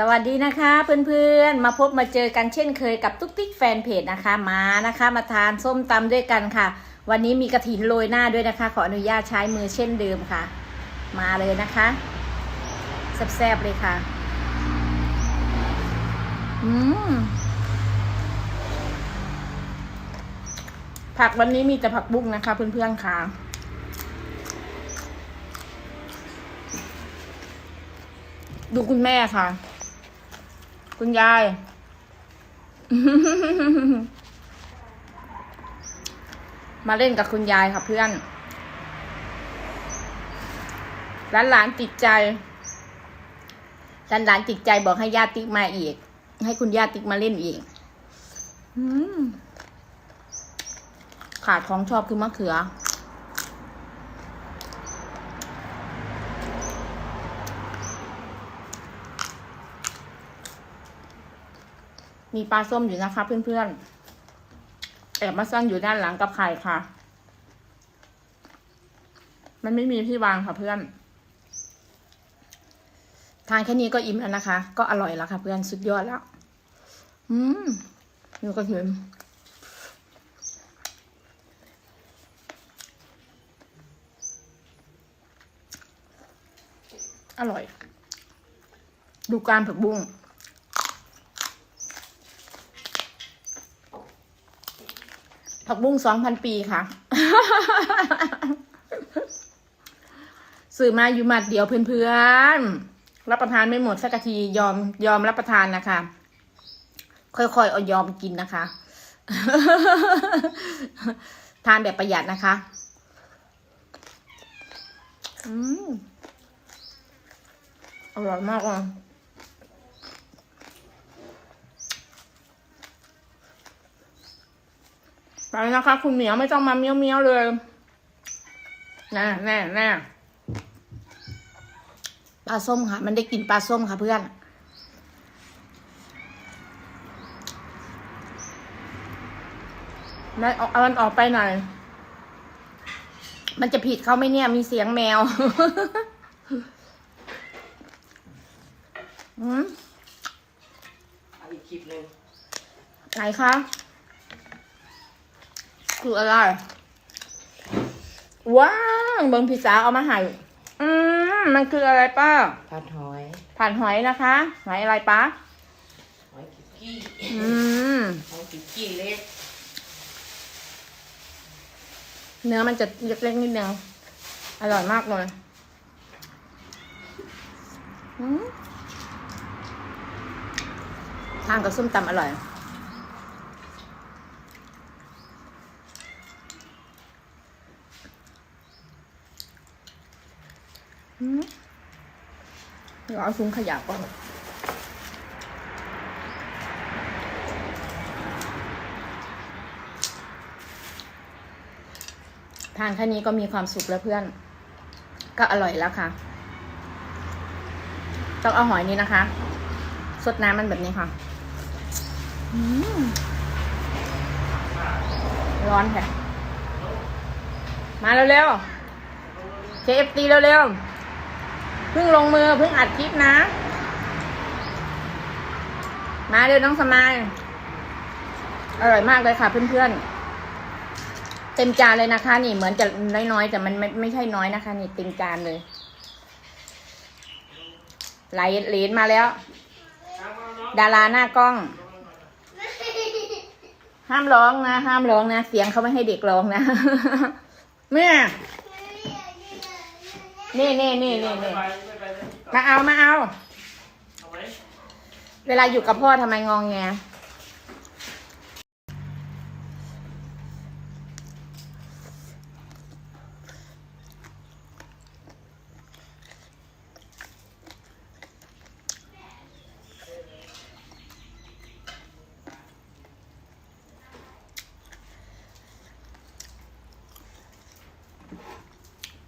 สวัสดีนะคะเพื่อนๆ มาพบมาเจอกันเช่นเคยกับตุ๊กติ๊กแฟนเพจนะคะมานะคะ มาทานส้มตำด้วยกันค่ะ วันนี้มีกระถินโรยหน้าด้วยนะคะ ขออนุญาตใช้มือเช่นเดิมค่ะ มาเลยนะคะแซ่บๆเลยค่ะอืมผักวันนี้มีแต่ผักบุ้งนะคะ เพื่อนๆค่ะดูคุณแม่ค่ะ คุณยาย มาเล่นกับคุณยายค่ะเพื่อนหลานหลานๆติดใจหลานหลานๆติดใจบอกให้ญาติติ๊กมาอีก ให้คุณญาติติ๊กมาเล่นอีกอืมขาดของชอบคือมะเขือ มีปลาส้มอยู่นะคะ เพื่อนๆ แอบมาซ่อนอยู่ด้านหลังกับไข่ค่ะ มันไม่มีที่วางค่ะเพื่อน ทานแค่นี้ก็อิ่มแล้วนะคะ ก็อร่อยแล้วค่ะ เพื่อนสุดยอดแล้ว อืมนี่ก็เห็นอร่อย ดูการผักบุ้ง ผักบุ้งสองพันปีค่ะซื้อมาอยู่หมัดเดียวเพื่อนๆ รับประทานไม่หมดสักทียอมยอมรับประทานนะคะ ค่อยๆเอายอมกินนะคะ ทานแบบประหยัดนะคะ อืมอร่อยมากเลย ไปนะคะ คุณเหมียวไม่ต้องมาเมี้ยวเมี้ยวๆเลยแน่แน่แน่ปลาส้มค่ะ มันได้กลินปลาส้มค่ะเพื่อนได้เอาเอามันออกไปหน่อย มันจะผิดเขาไหมเนี่ย มีเสียงแมวอืมเอาอีกคลิปหนึ่งไหนคะ คืออะไร ว้าวเบิงพิซซ่าเอามาให้อืมมันคืออะไรป้าผัดหอยผ่านหอยนะคะหอยอะไรป้าหอยกิกกี้อืมหอยกิกกี้เล็กเนื้อมันจะเล็กๆนิดนึงอร่อยมากเลยอืมทานกับส้มตำอร่อย เดี๋ยวเอาซุ้งขยะก่อนทานแค่นี้ก็มีความสุขแล้วเพื่อน ก็อร่อยแล้วค่ะ ต้องเอาหอยนี้นะคะสดน้ำมันแบบนี้ค่ะร้อนแค่มาเร็วๆเคเอฟตีเร็วๆ พิ่งลงมือเพิ่งอัดคลิปนะ มาเร็วน้องสมายอร่อยมากเลยค่ะเพื่อนๆ เต็มจานเลยนะคะ นี่เหมือนจะน้อยๆแต่มันไม่ไม่ใช่น้อยนะคะ นี่เต็มจานเลยไหลเหรียญมาแล้ว ดาราหน้ากล้อง ห้ามร้องนะ ห้ามร้องนะ เสียงเขาไม่ให้เด็กร้องนะแม่ นี่นี่นี่นี่นี่มาเอามาเอา เวลาอยู่กับพ่อทำไมงองแง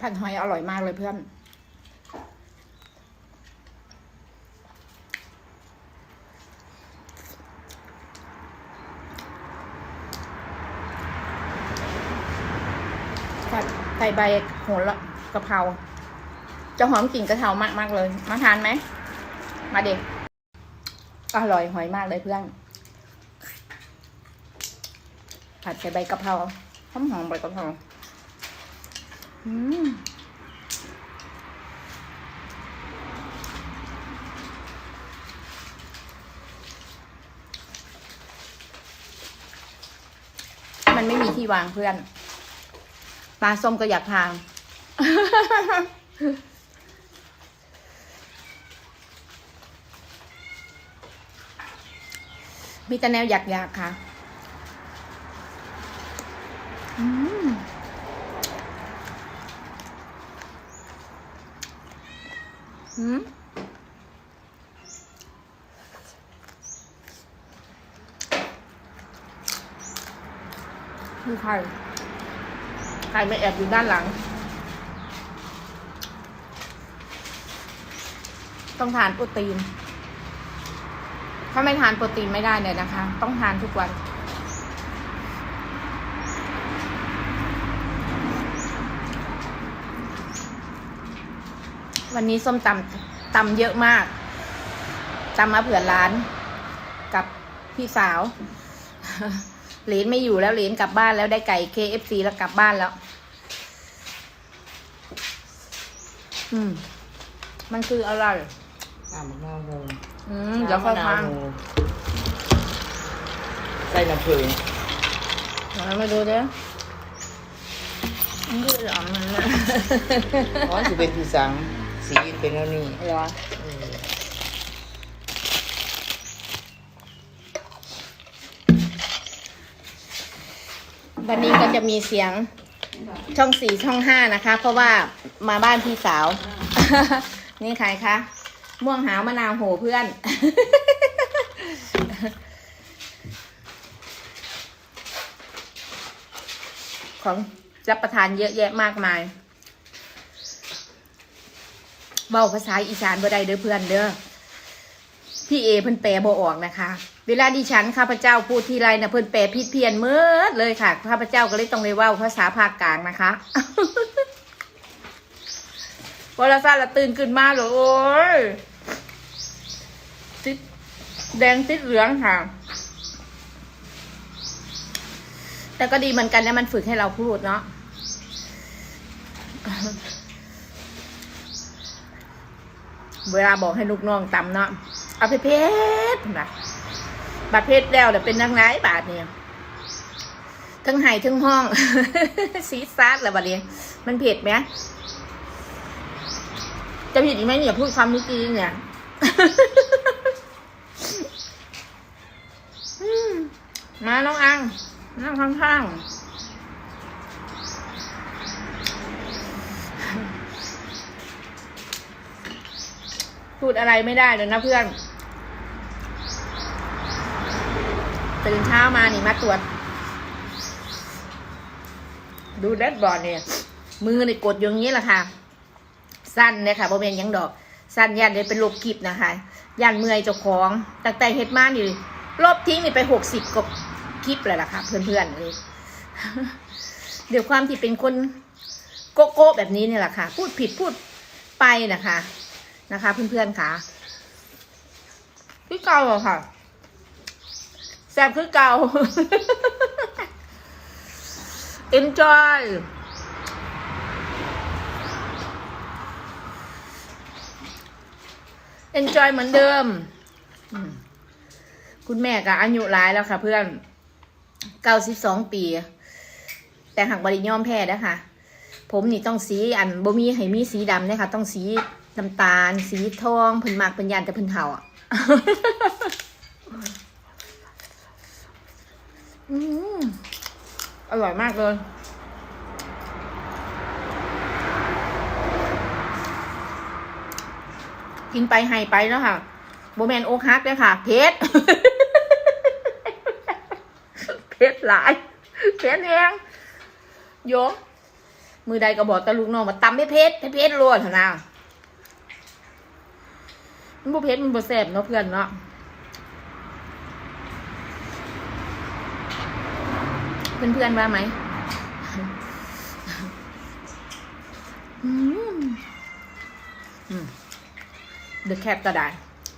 ผัดหอยอร่อยมากเลยเพื่อนผัดใส่ใบโหระกะเพราจะหอมกลิ่นกระเทามากมากเลย มาทานไหม มาเด็กอร่อยหอยมากเลยเพื่อน ผัดใส่ใบกะเพราหอมหอมใบกะเพรา มันไม่มีที่วางเพื่อน ปลาส้มก็อยากทานมีแต่แนวอยากอยากๆค่ะ อืม มีใครใครไม่แอบอยู่ด้านหลัง ต้องทานโปรตีน ถ้าไม่ทานโปรตีนไม่ได้เลยนะคะ ต้องทานทุกวัน วันนี้ส้มตำตำเยอะมากตำมาเผื่อร้านกับพี่สาว เหรนไม่อยู่แล้วเหรนกลับบ้านแล้วได้ไก่ KFC แล้วกลับบ้านแล้ว อืม มันคืออะไรน้ำมะนาวโฮอืมเดี๋ยวค่อยฟังใส่น้ำผึ้งเอามาดูเด้อมันคือหลอมมันนะ อ๋อจะเป็นพี่สัง สีเป็นแล้วนี่เหรอเออ วันนี้ก็จะมีเสียงช่องสี่ช่องห้านะคะ เพราะว่ามาบ้านพี่สาว นี่ใครคะ ม่วงหาวมะนาวโหเพื่อน ของรับประทานเยอะแยะมากมายเบาภาษาอีสานบ่ได้เด้อเพื่อนเด้อพี่เอเพิ่นแปลบ่ออกนะคะ เวลาดิฉันข้าพเจ้าพูดทีไรนะเพิ่อนแปลผิดเพี้ยนเมื่อเลยค่ะข้าพเจ้าก็เลยต้องเลยว่าภาษาภาคกลางนะคะวลาซาละตื่นขึ้นมาเลยโอ้ยติดแดงติดเหลืองค่ะ แต่ก็ดีเหมือนกันนะมันฝึกให้เราพูดเนาะเวลาบอกให้ลูกน้องตำเนาะเอาเพชรนะ บาดเพชรแล้วเดี๋ยวเป็นนางร้ายบาทเนี่ยทั้งไห้ทั้งห้อง ซีซาดแล้วบัดนี้มันเผ็ดไหมจะผิดอีกไหมเนี่ยพูดความรู้จริงเนี่ยมมาน้องอังนั่งข้างๆพูดอะไรไม่ได้เลยนะเพื่อน ตื่นเช้ามานี่มาตรวจ ดูแดดบอร์ดเนี่ย มือนี่กดอย่างนี้แหละค่ะ สั้นเนี่ยค่ะโบเป็นยังดอก สั้นยันเลยเป็นลบคลิปนะคะยันเมื่อยเจ้าของตั้งแต่เฮ็ดมานี่ลบทิ้งนี่ไปหกสิบกว่าคลิปเลยล่ะค่ะ เพื่อนๆเลยเดี๋ยวความที่เป็นคนโกโก้แบบนี้เนี่ยแหละค่ะ พูดผิดพูดไปนะคะ นะคะ เพื่อนๆค่ะคือเก่าอะค่ะ ซ่บคือเก่า enjoy enjoy เหมือนเดิม คุณแม่ก็อายุหลายแล้วค่ะเพื่อน เก้าสิบสองปี แต่หากบริยอมแพ้นะคะผมนี่ต้องสีอันบ่มีให้มีสีดำเนี่ยค่ะต้องสีน้ำตาล สีทองเพิ่นมากเพิ่นยันแต่เพิ่นเฒ่าอะ อืมอร่อยมากเลย กินไปให้ไปแล้วค่ะโบแมนโอกฮักเลยค่ะ เพชรเพชรหลาย เพชรแรงโยมมือใดก็บอกตะลูกน้องมาตำให้เพชรให้เพชรรวดเถอะนะมันบ่เพชรมันบ่แซ่บเนาะเพื่อนเนาะ เพื่อนๆว่าไหมเดือแคบก็ได้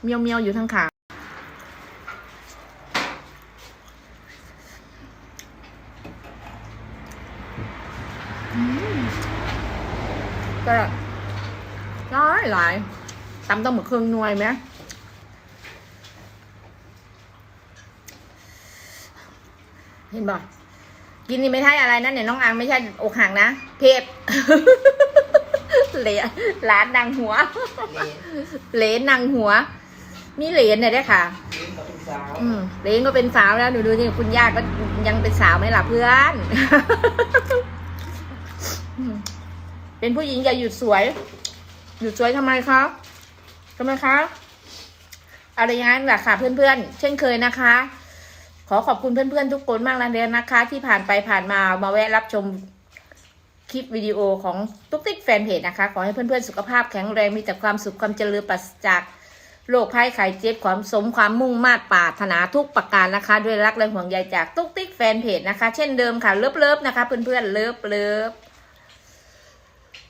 เมียวเมียวอยู่ทั้งขาก็ร้อยหลายตำต้องมึกเครื่องนวยไหมเห็นบ่ กินนี่ไม่ใช่อะไรนะเนี่ยน้องอังไม่ใช่อกหักนะเพศเหลนร้านนางหัว เหลนนางหัว มีเหลนเนี่ยได้ค่ะเลนสาวอืมเหลนก็เป็นสาวแล้วหนูดูนี่คุณย่าก็ยังเป็นสาวไหมล่ะเพื่อน เป็นผู้หญิงอย่าหยุดสวย หยุดสวยทำไมคะทำไมคะอะไรอย่างนั้นแหละค่ะเพื่อนๆเช่นเคยนะคะ ขอขอบคุณเพื่อนๆทุกคนมากนะเดือนะคะ ที่ผ่านไปผ่านมามาแวะรับชมคลิปวิดีโอของตุ๊กติ๊กแฟนเพจนะคะ ขอให้เพื่อนๆสุขภาพแข็งแรงมีแต่ความสุขความเจริญปราศจากโรคภัยไข้เจ็บความสมความมุ่งมา่ปรารถนาทุกประการนะคะ ด้วยรักและห่วงใยจากตุ๊กติ๊กแฟนเพจนะคะ เช่นเดิมค่ะเลิฟๆนะคะ เพื่อนๆเลิฟเลิฟๆ